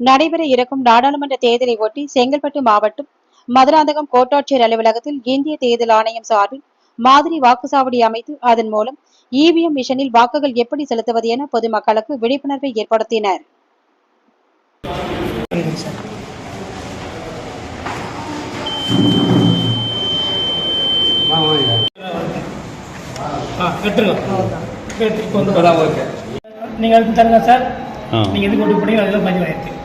நடைபெற இருக்கும் நாடாளுமன்ற தேர்தலை ஒட்டி செங்கல்பட்டு மாவட்டம் மதுராந்தகம் கோட்டாட்சியர் அலுவலகத்தில் இந்திய தேர்தல் ஆணையம் சார்பில் மாதிரி வாக்குச்சாவடி அமைத்து அதன் மூலம் இவிஎம் மிஷனில் வாக்குகள் எப்படி செலுத்துவது என பொதுமக்களுக்கு விழிப்புணர்வை ஏற்படுத்தினர். நீங்கள் தருங்க சார். நீங்கள் எதுக்கு ஓட்டு போனீங்க அதெல்லாம் பதிவாயிருக்கு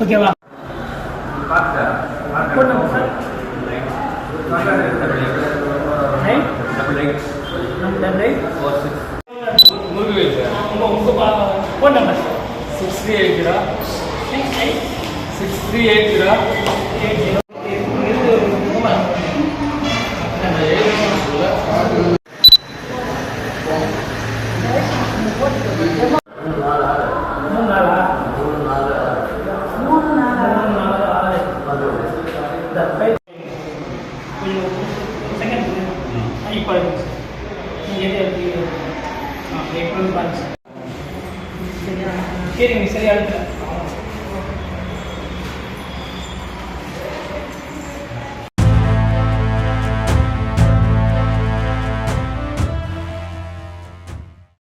ஓகேவா phone number six three eight zero six three eight zero eight zero கொஞ்சம் செகண்ட் இப்போ நீங்கள் எது எடுத்தீங்க ஆ இப்போ வந்து பாருங்க. சார் சரியா? சரிங்க சரியா எடுத்துறேன்